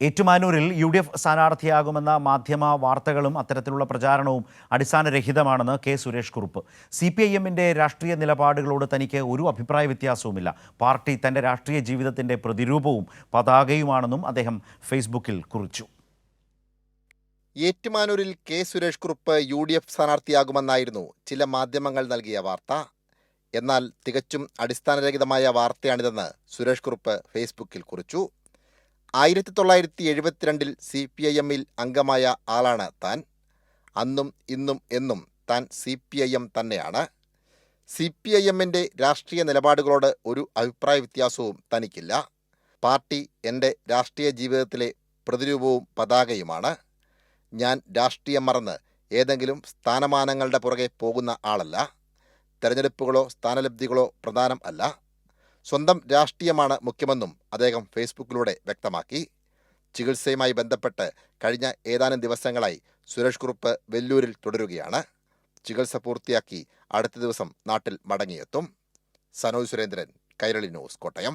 ഏറ്റുമാനൂരിൽ U D F സ്ഥാനാർത്ഥിയാകുമെന്ന മാധ്യമ വാർത്തകളും അത്തരത്തിലുള്ള പ്രചാരണവും അടിസ്ഥാനരഹിതമാണെന്ന് K Suresh Kurup. C P I എമ്മിന്റെ രാഷ്ട്രീയ നിലപാടുകളോട് തനിക്ക് ഒരു അഭിപ്രായ വ്യത്യാസവുമില്ല. പാർട്ടി തന്റെ രാഷ്ട്രീയ ജീവിതത്തിന്റെ പ്രതിരൂപവും പതാകയുമാണെന്നും അദ്ദേഹം ഫേസ്ബുക്കിൽ കുറിച്ചു. ഏറ്റുമാനൂരിൽ K Suresh Kurup U D F സ്ഥാനാർത്ഥിയാകുമെന്നായിരുന്നു ചില മാധ്യമങ്ങൾ നൽകിയ വാർത്ത. എന്നാൽ തികച്ചും അടിസ്ഥാനരഹിതമായ വാർത്തയാണിതെന്ന് സുരേഷ് കുറുപ്പ് ഫേസ്ബുക്കിൽ കുറിച്ചു. ആയിരത്തി തൊള്ളായിരത്തി എഴുപത്തിരണ്ടിൽ സി പി ഐ എമ്മിൽ അംഗമായ ആളാണ് താൻ. അന്നും ഇന്നും എന്നും താൻ സി പി ഐ എം തന്നെയാണ്. സി പി ഐ എമ്മിന്റെ രാഷ്ട്രീയ നിലപാടുകളോട് ഒരു അഭിപ്രായ വ്യത്യാസവും തനിക്കില്ല. പാർട്ടി എന്റെ രാഷ്ട്രീയ ജീവിതത്തിലെ പ്രതിരൂപവും പതാകയുമാണ്. ഞാൻ രാഷ്ട്രീയം മറന്ന് ഏതെങ്കിലും സ്ഥാനമാനങ്ങളുടെ പുറകെ പോകുന്ന ആളല്ല. തെരഞ്ഞെടുപ്പുകളോ സ്ഥാനലബ്ധികളോ പ്രധാനം അല്ല. സ്വന്തം രാഷ്ട്രീയമാണ് മുഖ്യമെന്നും അദ്ദേഹം ഫേസ്ബുക്കിലൂടെ വ്യക്തമാക്കി. ചികിത്സയുമായി ബന്ധപ്പെട്ട് കഴിഞ്ഞ ഏതാനും ദിവസങ്ങളായി സുരേഷ് കുറുപ്പ് വെല്ലൂരിൽ തുടരുകയാണ്. ചികിത്സ പൂർത്തിയാക്കി അടുത്ത ദിവസം നാട്ടിൽ മടങ്ങിയെത്തും. സനോജ് സുരേന്ദ്രൻ കൈരളി ന്യൂസ് കോട്ടയം.